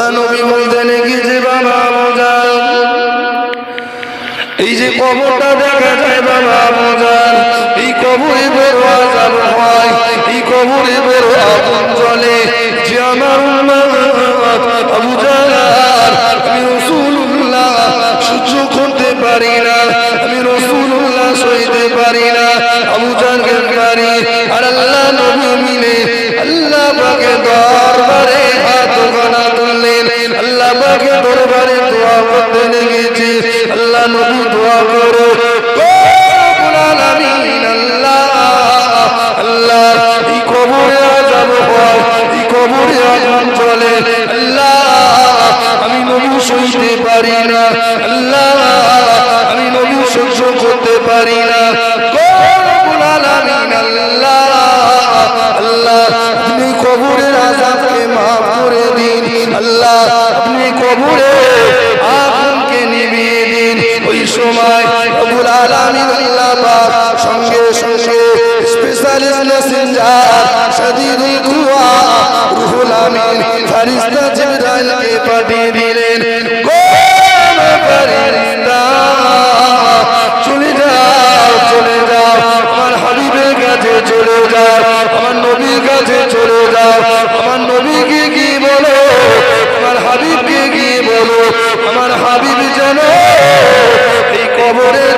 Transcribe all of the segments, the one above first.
আল্লাহ নবী বলতে নাকি বাবা মজান এই যে কবরটা দেখা যায়, বাবা মজান এই কবরে বড় আজাব হয় এই কবরে বড় আগুন জ্বলে। যে আমার আবু জালাল, আমি রাসূলুল্লাহ সহ্য করতে পারি না। আমি রাসূলুল্লাহ সইতে পারি না। আবু জালাল আর আল্লাহ নবী মিলে আল্লাহ পাকে দরবারে দোয়া করতে লেগেছে। আল্লাহ নবী দোয়া করো কবরে আগুনকে নিভিয়ে দিন। ওই সময় রব্বুল আলামিন আল্লাহ পাক সঙ্গে সঙ্গে স্পেশালিস্ট মেসেঞ্জার শাদীদুল কুওয়া রুহুল আমিন ফারিস্তা জিবরাইলকে পাঠিয়ে দিলেন। কোন ফারিস্তা চলে যাও চলে যাও। আমার হাবিবের কাছে চলে যাও, আমার নবীর কাছে চলে যাও, আমার আমার হাবিব যেন এই কবরের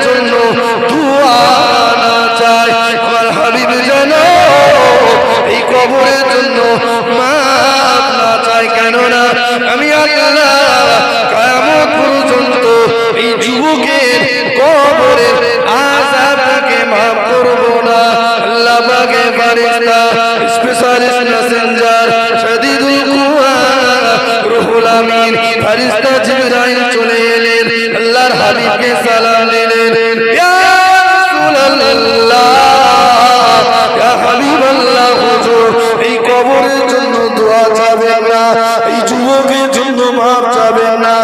রুহুল ফেরেশতা জিবরাইল চলে এলেন। আল্লাহর হাবিবকে সালাম দিলেন। ইয়া রাসূলুল্লাহ, ইয়া হাবিবাল্লাহ, হুজুর, এই কবরের জন্য দোয়া যাবে না, এই যুবকের জন্য মাপ যাবে না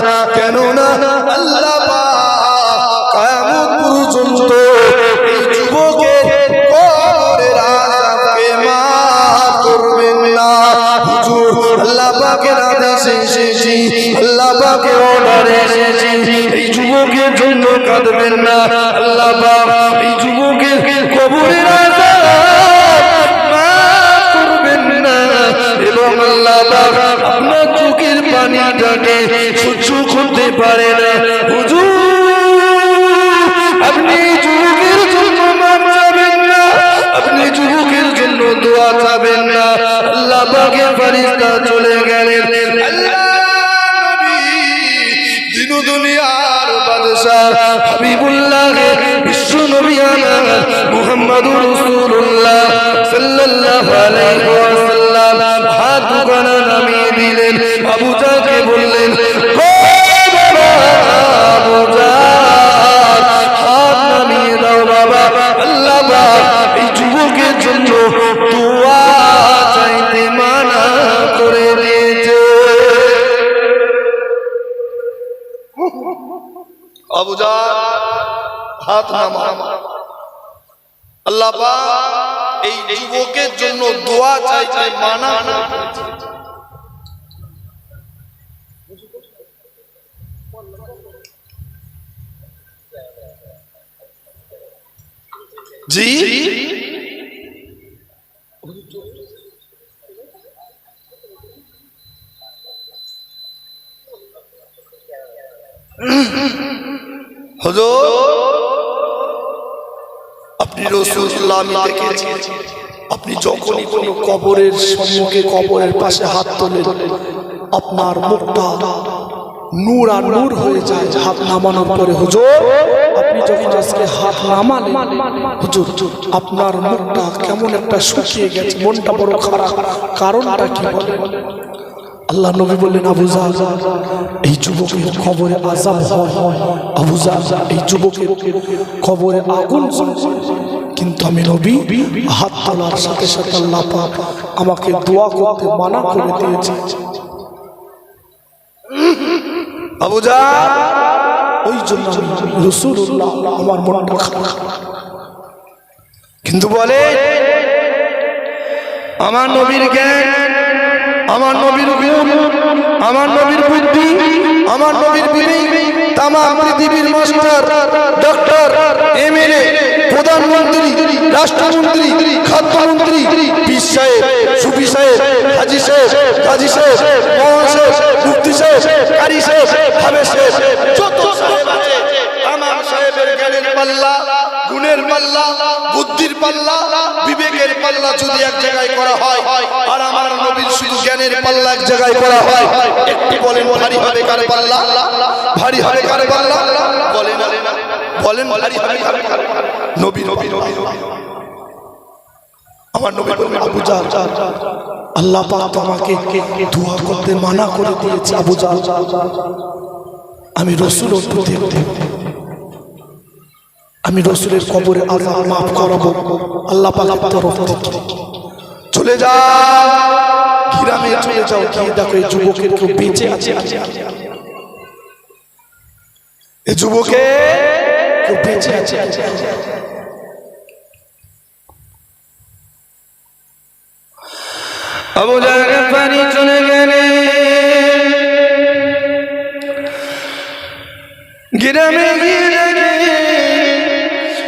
আদেশে এসেছি। আল্লাহ পাকের অর্ডারে এসেছি। এই যুবকের জন্য কাঁদবেন না। আল্লাহ পাক এই যুবকের কবরের করবেন না। এবং আল্লাহ পাক আপনার চোখের পানিটাকে সহ্য করতে পারে না। চলে গেলেন। দুনিয়ার বাদশাহ হাবিবুল্লাহ বিশ্ব নবী আমার মুহাম্মাদুর রাসূলুল্লাহ সাল্লাল্লাহু আলাইহি ওয়াসাল্লাম হাত দুখানা নামিয়ে দিলেন। আবু জাহলকে বললেন, ও বাবা, আবু জাহল হাত নামিয়ে দাও বাবা। আল্লাহ এই যুবকের জন্য আবু জাহল হাত নামা আল্লাহ এই যুবকের জন্য দোয়া চাইতে মানা করে দিয়েছে। আপনি আপনি যখনই কোনো কবরের সম্মুখে কবরের পাশে হাত তোলেন, আপনার মুখটা নূর আর নূর হয়ে যায়, হাত নামানোর পরে। হুজুর, আপনি যখন আজকে হাত নামালেন, হুজুর, আপনার মুখটা কেমন একটা শুকিয়ে গেছে, মনটা বড় খারাপ। কারণটা কি বলেন? আল্লাহ নবী বললেন আবু জাহল এই যুবকের খবরে আজাব হয়। আবু জাহল এই যুবকের খবরে আগুন কিন্তু আমি নবী হাত তোলার সাথে সাথে আল্লাহ পাক আমাকে দোয়া করতে মানা করে দিয়েছে। আবু জাহল! ওই জন্য রসুল্লাহ আমার মনটা খারাপ। কিন্তু বলে আমার নবীর জ্ঞান আমার নবীর গুণ আমার নবীর বুদ্ধি, আমার নবীর বিবেক তামাম পৃথিবীর মাস্টার, ডক্টর এমএলএ প্রধানমন্ত্রী, রাষ্ট্রমন্ত্রী, খাদ্যমন্ত্রী, পীর সাহেব, সুফি সাহেব, হাজি সাহেব, কাজী সাহেব, মোহন সাহেব, মুফতি সাহেব, কারি সাহেব হাবে সাহেব, যত সাহেব আছে, তামাম সাহেবের জ্ঞানের পাল্লা পাল্লা, বুদ্ধির পাল্লা, বিবেকের পাল্লা যদি এক জায়গায় করা হয়, আর আমার নবীর শুধু জ্ঞানের পাল্লা এক জায়গায় করা হয়, একটু বলেন, ভারী হবে কার পাল্লা? ভারী হবে কার পাল্লা? বলেন বলেন, ভারী হবে? নবী নবী নবী নবী আমার নবী বললেন, আবু জাহল, আল্লাহ পাক আমাকে দোয়া করতে মানা করে দিয়েছে, আবু জাহল। আমি রসুল দেখতে আমি রসুলের কবরে আল্লাহ মাফ করাবো। আল্লাহ পাকের তরফ থেকে। চলে যা গ্রামে চলে যাও। গিয়ে দেখো এই যুবকের কেউ বেঁচে আছে এই যুবকে কেউ বেঁচে আছে আবু জায়গা পানি চলে গেলে। গ্রামে গিয়ে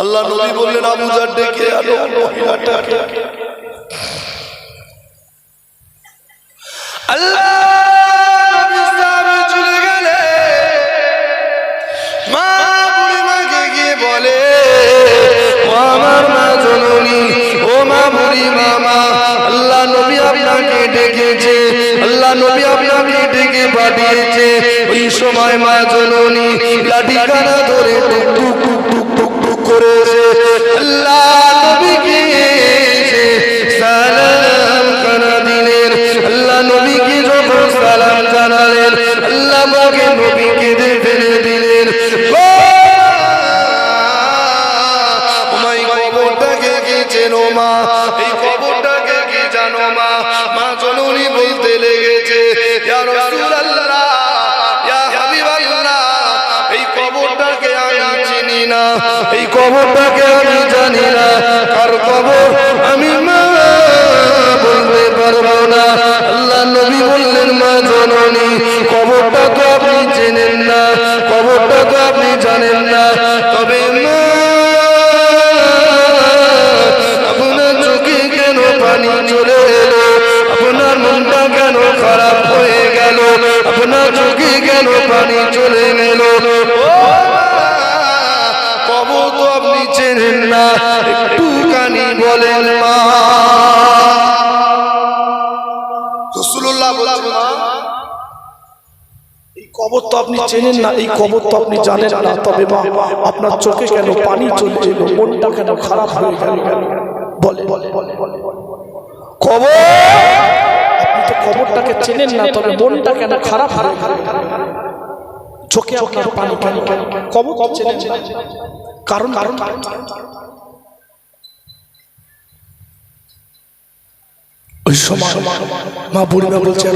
আল্লাহ নবী বললেন আবু জার ডেকে আনো। মহিলাটাকে আল্লাহ চলে গেলে মা বুড়ি মাকে গিয়ে বলে ও আমার মা জননী ও মা বুড়ি মামা আল্লাহ নবী আপনাকে ডেকেছে আল্লাহ নবী আপনাকে ডেকে পাঠিয়েছে। ওই সময় মা জননী লাঠি কানা ধরে টুক টুক রসুল্লাহ এই কবর তো আপনি চেনেন না এই কবর তো আপনি জানেন না আপনার চোখে কেন পানি চলে মনটা কেন খারাপ হয়ে গেল বলে কবর আপনি তো কবরটাকে চেনেন না তবে মনটা কেন খারাপ হয়ে গেল চোখে আপনার পানি পানি কবর চেনেন কারণ কারণ সময়। মা বুড়িমা বলছে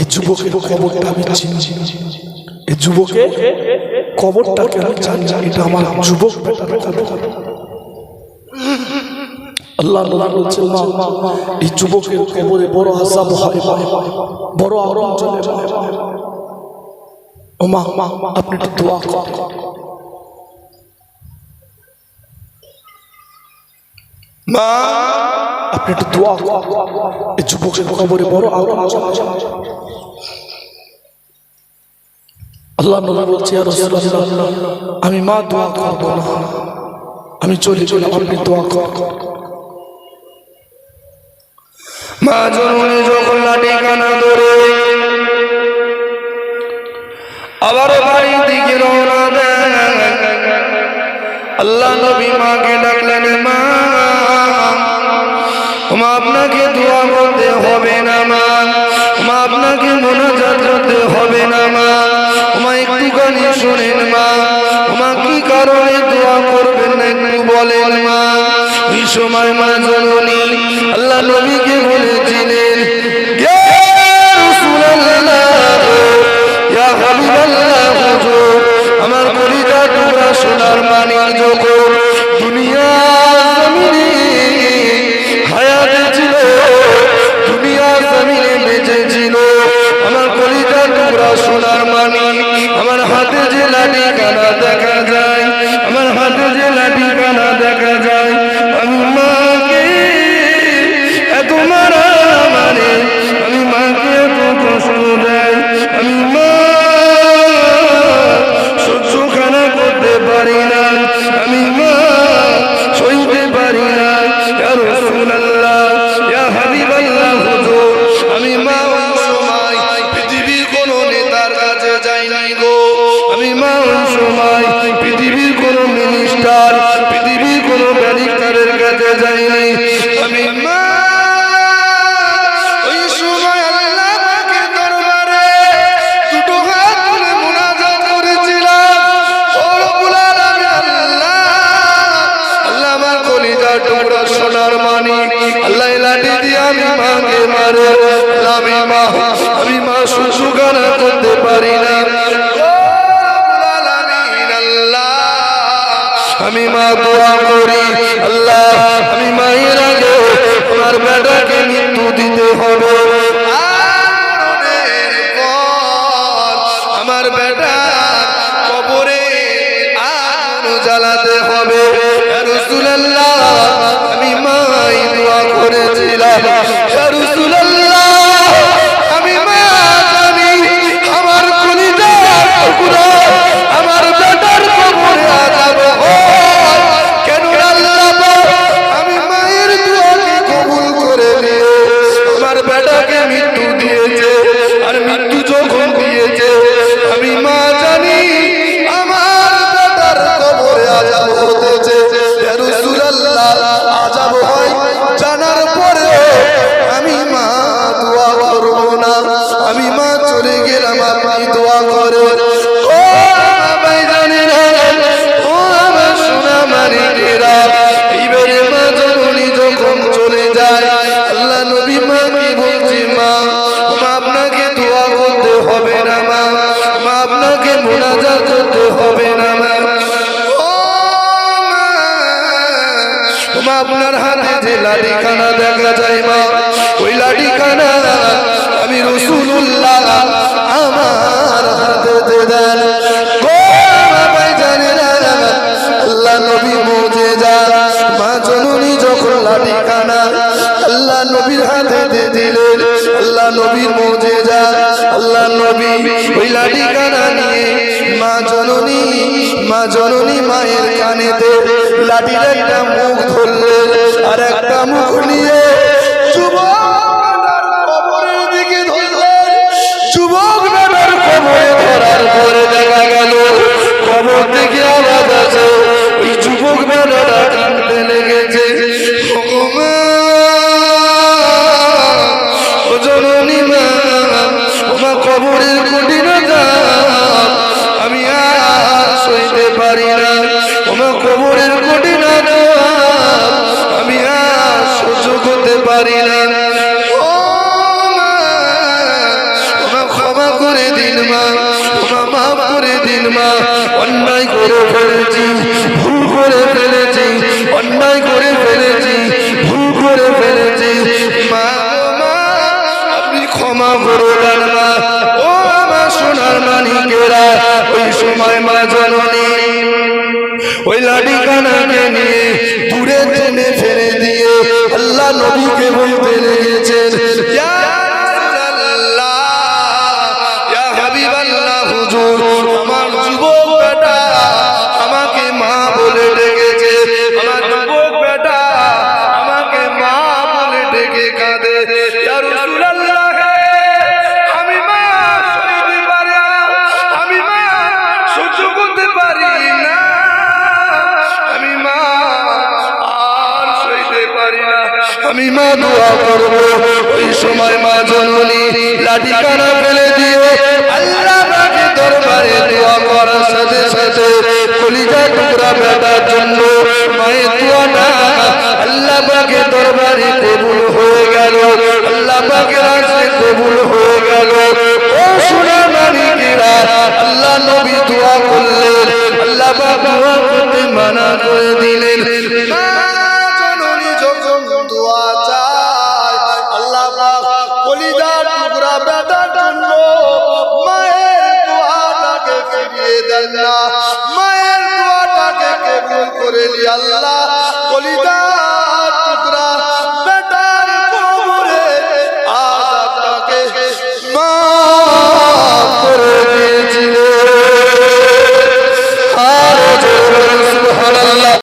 এই যুবকের কবরটা আমি চিনি। এই যুবকে কবরটাকে আমি জানি, এটা আমার যুবক আল্লাহ আল্লাহ বলছেন এই যুবকের কবরে বড় আজাব হয়, বড় চলে ও মা, আপনি একটু দোয়া করুন। মা আপনি একটু দোয়া যুবকের কবরে বড় আল্লাহ নবী বলছে আমি মা দোয়া করব না। আমি চলে চলে আপনি দোয়া করুন। মা যখন লাঠি কানা ধরে আবার বাড়ির দিকে রওনা দেন আল্লাহ নবী মাকে ডাকলেন, মা আপনাকে দোয়া করতে হবে না, মা। মা, আপনাকে মনোজাত করতে হবে না, মা। মা, একটু গানি শোনেন, মা। মা, কি কারণে দোয়া করবেন না একটু বলেন, মা। এই সময়, মা জননী, আল্লাহ নবীকে বলেছিলেন আমার কলিতা তোমরা সোনার মানিক যখন টুকরা সোনার মানি। আল্লাহ দিয়ে আমি মাকে মারে। আমি মা আমি মা শুশু করতে পারি না। আমি মা দোয়া করি, আল্লাহ, আমি মায়ের আগে আমার বেটাকে মৃত্যু দিতে হবে। আমার বেটা কবরে জ্বালাতে হবে। রসুল্লাহ রস মা আপনার হাতে যে লাঠিখানা দেখা যায় মা, ওই লাঠিখানা আমি রসুল্লাহ আমার হাতে দেন। আল্লাহ নবী মজে যা। মা জননী যখন আল্লাহ নবীর হাতে দিলেন, আল্লাহ নবীর মজে যা। আল্লাহ নবী ওই লাঠিখানা নিয়ে মা জননী মা জননী মায়ের কানেতে লাঠির একটা মুখ ধরে আর একটা মুখ আমি মা দোয়া করব। ওই সময় মা জননী লাঠি কানা ফেলে দিয়ে আল্লাহ পাকের দরবারে দোয়া করার সাথে সাথে কলিজা টুকরা বেটার জন্য মায়ের দোয়াটা আল্লাহ পাকের দরবারে কবুল হয়ে গেল। আল্লাহ পাকের আসলে কবুল হয়ে গেল। আল্লাহ নবী দোয়া করলেন। আল্লাহ বাবা মানা করে দিলেন। আল্লাহ